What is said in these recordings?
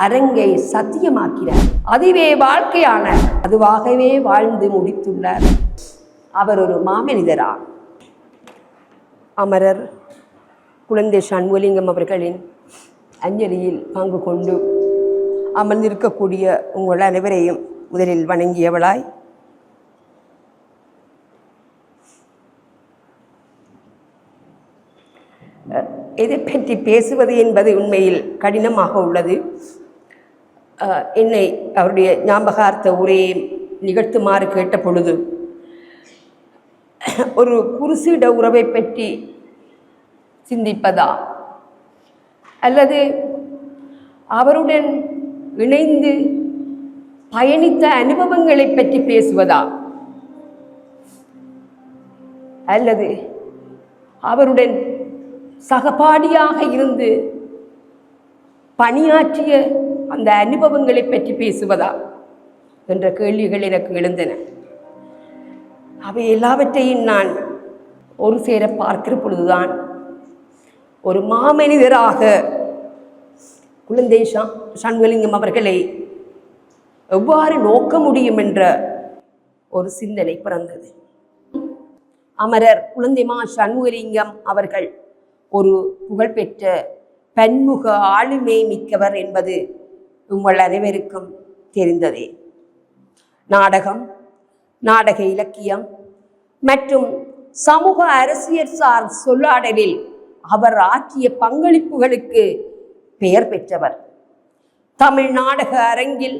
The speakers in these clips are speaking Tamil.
அரங்கை சத்தியமாக்கிறார் அதுவே வாழ்க்கையான அதுவாகவே வாழ்ந்து முடித்துள்ளார். அவர் ஒரு மாமனிதரா அமரர் குழந்தை சண்முலிங்கம் அவர்களின் அஞ்சலியில் பங்கு கொண்டு அமர்ந்திருக்கக்கூடிய உங்கள் அனைவரையும் முதலில் வணங்கியவளாய் எதை பற்றி பேசுவது என்பது உண்மையில் கடினமாக உள்ளது. என்னை அவருடைய ஞாபகார்த்த உரையை நிகழ்த்துமாறு கேட்ட பொழுது ஒரு குருசிட உறவை பற்றி சிந்திப்பதா? அல்லது அவருடன் இணைந்து பயணித்த அனுபவங்களை பற்றி பேசுவதா? அல்லது அவருடன் சகபாடியாக இருந்து பணியாற்றிய அந்த அனுபவங்களை பற்றி பேசுவதா? என்ற கேள்விகள் எனக்கு எழுந்தன. அவை எல்லாவற்றையும் நான் ஒரு சேர பார்க்கிற பொழுதுதான் ஒரு மாமனிதராக குழந்தை சா- சண்முகலிங்கம் அவர்களை எவ்வாறு நோக்க முடியும் என்ற ஒரு சிந்தனை பிறந்தது. அமரர் குழந்தைமா சண்முகலிங்கம் அவர்கள் ஒரு புகழ்பெற்ற பன்முக ஆளுமை மிக்கவர் என்பது உங்கள் அனைவருக்கும் தெரிந்ததே. நாடகம் நாடக இலக்கியம் மற்றும் சமூக அரசியல் சார் சொல்லாடலில் அவர் ஆற்றிய பங்களிப்புகளுக்கு பெயர் பெற்றவர். தமிழ் நாடக அரங்கில்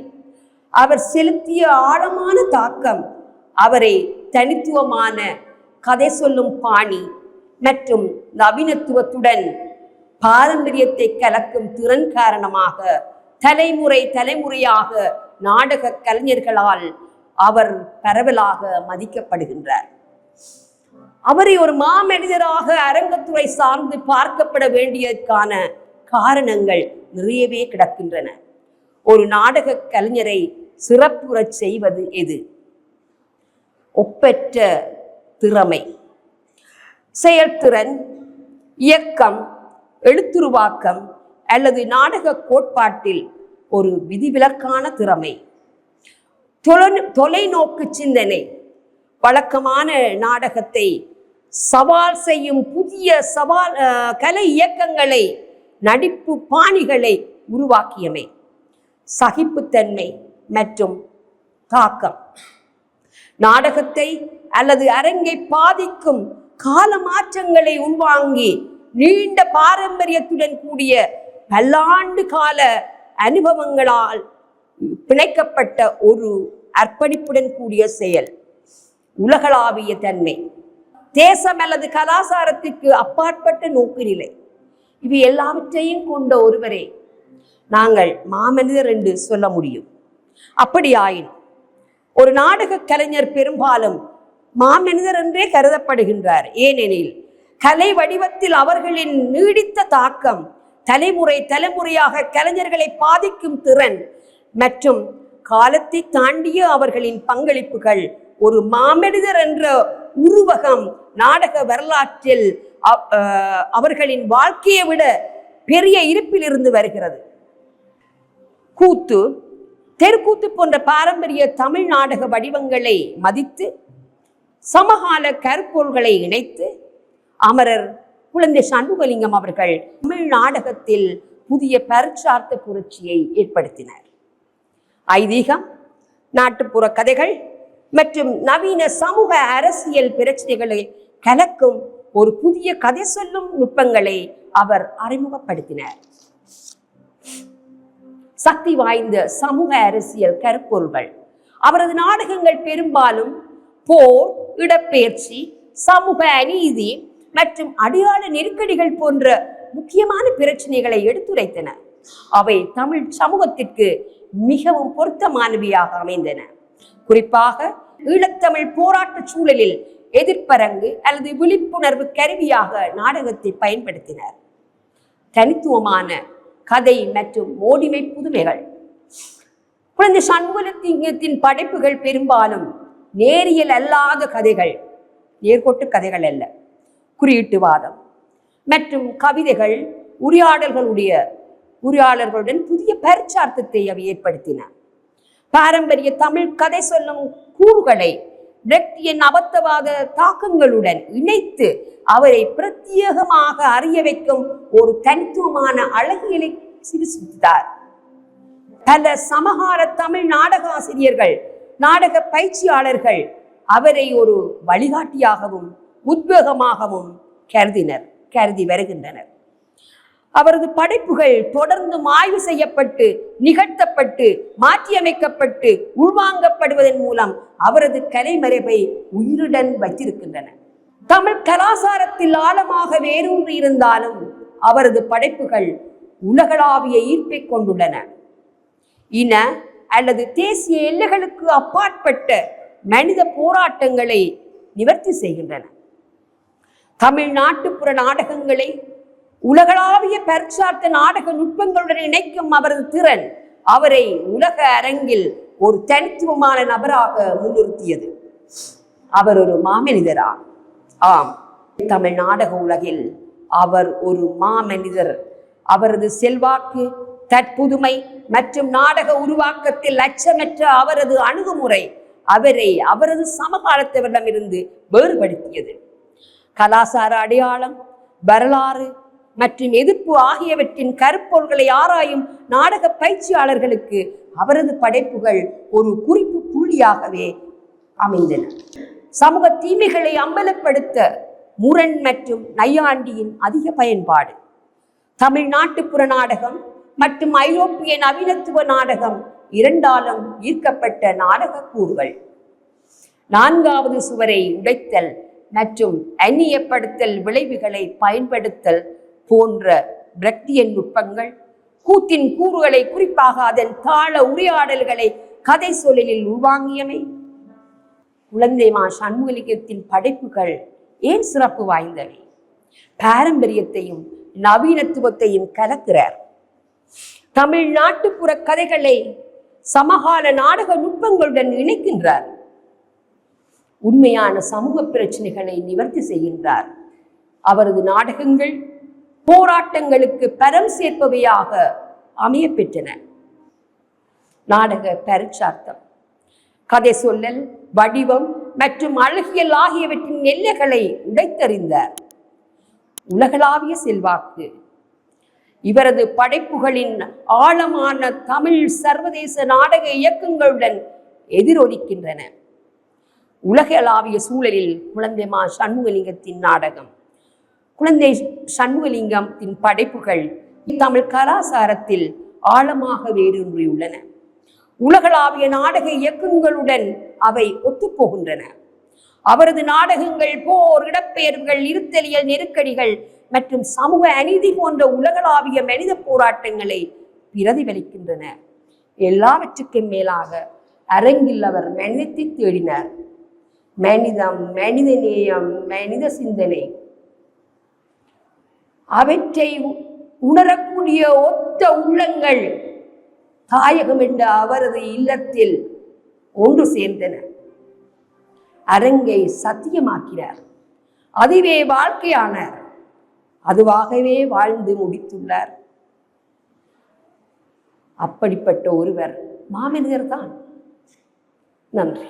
அவர் செலுத்திய ஆழமான தாக்கம் அவரை தனித்துவமான கதை சொல்லும் பாணி மற்றும் நவீனத்துவத்துடன் பாரம்பரியத்தை கலக்கும் திறன் காரணமாக தலைமுறை தலைமுறையாக நாடக கலைஞர்களால் அவர் பரவலாக மதிக்கப்படுகின்றார். அவரை ஒரு மாமனிதராக அரங்கத்துறை சார்ந்து பார்க்கப்பட வேண்டியதற்கான காரணங்கள் நிறையவே கிடக்கின்றன. ஒரு நாடக கலைஞரை சிறப்புறச் செய்வது எது? ஒப்பற்ற திறமை செயல்திறன் இயக்கம் எழுத்துருவாக்கம் அல்லது நாடக கோட்பாட்டில் ஒரு விதிவிலக்கான திறமை. தொலை- தொலைநோக்கு சிந்தனை. வழக்கமான நாடகத்தை சவால் செய்யும் புதிய சவால் கலை இயக்கங்களை நடிப்பு பாணிகளை உருவாக்கியமை. சகிப்புத்தன்மை மற்றும் தாக்கம். நாடகத்தை அல்லது அரங்கை பாதிக்கும் கால மாற்றங்களை உள்வாங்கி நீண்ட பாரம்பரியத்துடன் கூடிய பல்லாண்டு கால அனுபவங்களால் பிணைக்கப்பட்ட ஒரு அர்ப்பணிப்புடன் கூடிய செயல். உலகளாவிய தன்மை. தேசம் அல்லது கலாச்சாரத்திற்கு அப்பாற்பட்ட நோக்குநிலை. இவை எல்லாவற்றையும் கொண்ட ஒருவரே நாங்கள் மாமனிதர் என்று சொல்ல முடியும். அப்படியாயின் ஒரு நாடக கலைஞர் பெரும்பாலும் மாமனிதர் என்றே கருதப்படுகின்றார். ஏனெனில் கலை வடிவத்தில் அவர்களின் நீடித்த தாக்கம் தலைமுறை தலைமுறையாக கலைஞர்களை பாதிக்கும் திறன் மற்றும் காலத்தை தாண்டிய அவர்களின் பங்களிப்புகள் ஒரு மாமனிதர் என்ற உருவகம் நாடக வரலாற்றில் அவர்களின் வாழ்க்கையை விட பெரிய இருப்பில் இருந்து வருகிறது. கூத்து தெருக்கூத்து போன்ற பாரம்பரிய தமிழ் நாடக வடிவங்களை மதித்து சமகால கருப்பொருள்களை இணைத்து அமரர் குழந்தை சண்முகலிங்கம் அவர்கள் தமிழ் நாடகத்தில் புதிய பரிச்சார்த்த புரட்சியை ஏற்படுத்தினர். ஐதீகம் நாட்டுப்புற கதைகள் மற்றும் நவீன சமூக அரசியல் பிரச்சனைகளை கலக்கும் ஒரு புதிய கதை சொல்லும் நுட்பங்களை அவர் அறிமுகப்படுத்தினார். சக்தி வாய்ந்த சமூக அரசியல் கருப்பொருள்கள். அவரது நாடகங்கள் பெரும்பாலும் போர் இடப்பெயர்ச்சி சமூக அநீதி மற்றும் அடையாள நெருக்கடிகள் போன்ற முக்கியமான பிரச்சனைகளை எடுத்துரைத்தன. அவை தமிழ் சமூகத்திற்கு மிகவும் பொருத்தமானவையாக அமைந்தன. குறிப்பாக ஈழத்தமிழ் போராட்ட சூழலில் எதிர்ப்பரங்கு அல்லது விழிப்புணர்வு கருவியாக நாடகத்தை பயன்படுத்தினர். தனித்துவமான கதை மற்றும் மோடிமை புதுமைகள். குழந்தை சண்முகத்தின் படைப்புகள் பெரும்பாலும் நேரியல் அல்லாத கதைகள் நேர்கோட்டு கதைகள் அல்ல. குறியீட்டுவாதம். மற்றும் கவிதைகள் உரையாடல்களுடைய உரியாளர்களுடன் புதிய பரிச்சார்த்தத்தை அவை ஏற்படுத்தின. பாரம்பரிய தமிழ் கதை சொல்லும் கூறுகளை பிரக்தியின் அபத்தவாத தாக்கங்களுடன் இணைத்து அவரை பிரத்யேகமாக அறிய வைக்கும் ஒரு தனித்துவமான அழகியலை சிறுசித்தார் பல சமகால தமிழ் நாடக ஆசிரியர்கள் நாடக பயிற்சியாளர்கள் அவரை ஒரு வழிகாட்டியாகவும் உத்வேகமாகவும் கருதினர் கருதி வருகின்றனர். அவரது படைப்புகள் தொடர்ந்து ஆய்வு செய்யப்பட்டு நிகழ்த்தப்பட்டு மாற்றியமைக்கப்பட்டு உள்வாங்கப்படுவதன் மூலம் அவரது கலைமறைவை உயிருடன் வைத்திருக்கின்றன. தமிழ் கலாசாரத்தில் ஆழமாக வேரூன்றி இருந்தாலும் அவரது படைப்புகள் உலகளாவிய ஈர்ப்பை கொண்டுள்ளன. இன அல்லது தேசிய எல்லைகளுக்கு அப்பாற்பட்ட மனித போராட்டங்களை நிவர்த்தி செய்கின்றன. தமிழ் நாட்டுப்புற நாடகங்களை உலகளாவிய பரிசார்த்த நாடக நுட்பங்களுடன் இணைக்கும் அவரது திறன் அவரை உலக அரங்கில் ஒரு தனித்துவமான நபராக முன்னிறுத்தியது. அவர் ஒரு மாமனிதரா? ஆம். தமிழ் நாடக உலகில் அவர் ஒரு மாமனிதர். அவரது செல்வாக்கு தற்புதுமை மற்றும் நாடக உருவாக்கத்தில் லட்சமற்ற அவரது அணுகுமுறை அவரை அவரது சமகாலத்தவரிடமிருந்து வேறுபடுத்தியது. கலாசார அடையாளம் வரலாறு மற்றும் எதிர்ப்பு ஆகியவற்றின் கருப்பொருள்களை ஆராயும் நாடக பயிற்சியாளர்களுக்கு அவரது படைப்புகள் ஒரு குறிப்பு புள்ளியாகவே அமைந்தன. சமூக தீமைகளை அம்பலப்படுத்த முரண் மற்றும் நையாண்டியின் அதிக பயன்பாடு. தமிழ் நாட்டுப்புற நாடகம் மற்றும் ஐரோப்பிய நவீனத்துவ நாடகம் இரண்டாலும் ஈர்க்கப்பட்ட நாடக கூறுகள். நான்காவது சுவரை உடைத்தல் மற்றும் அந்நியப்படுத்தல் விளைவுகளை பயன்படுத்தல் போன்ற பிரக்தியன் நுட்பங்கள் கூத்தின் கூறுகளை குறிப்பாக அதன் தாள உரையாடல்களை கதை சொல்லலில் உள்வாங்கியவை. குழந்தைமா சண்முகலிங்கத்தின் படைப்புகள் ஏன் சிறப்பு வாய்ந்தவை? பாரம்பரியத்தையும் நவீனத்துவத்தையும் கலக்கிறார். தமிழ் நாட்டுப்புற கதைகளை சமகால நாடக நுட்பங்களுடன் இணைக்கின்றார். உண்மையான சமூக பிரச்சனைகளை நிவர்த்தி செய்கின்றார். அவரது நாடகங்கள் போராட்டங்களுக்கு பரம் சேர்ப்பவையாக அமைய பெற்றன நாடக பரிச்சார்த்தம் கதை சொல்லல் வடிவம் மற்றும் அழகியல் ஆகியவற்றின் எல்லைகளை உடைத்தறிந்தார். உலகளாவிய செல்வாக்கு இவரது படைப்புகளின் ஆழமான தமிழ் சர்வதேச நாடக இயக்கங்களுடன் எதிரொலிக்கின்றன. உலகளாவிய சூழலில் குழந்தைமா சண்முகலிங்கத்தின் நாடகம். குழந்தை சண்முகலிங்கத்தின் படைப்புகள் தமிழ் கலாசாரத்தில் ஆழமாக வேரூன்றியுள்ளன. உலகளாவிய நாடக இயக்கங்களுடன் அவை ஒத்துப்போகின்றன. அவரது நாடகங்கள் போர் இடப்பெயர்வுகள் இருத்தலியல் நெருக்கடிகள் மற்றும் சமூக அநீதி போன்ற உலகளாவிய மனித போராட்டங்களை பிரதிபலிக்கின்றன. எல்லாவற்றுக்கும் மேலாக அரங்கில் அவர் மன்னித்து தேடினார். மனிதம் மனித நேயம் மனித சிந்தனை. அவற்றை உணரக்கூடிய ஒத்த உள்ளங்கள் தாயகம் என்ற அவரது இல்லத்தில் ஒன்று சேர்ந்தன. அரங்கை சத்தியமாக்கிறார் அதுவே வாழ்க்கையானார். அதுவாகவே வாழ்ந்து முடித்துள்ளார். அப்படிப்பட்ட ஒருவர் மாமனிதர் தான் நன்றி.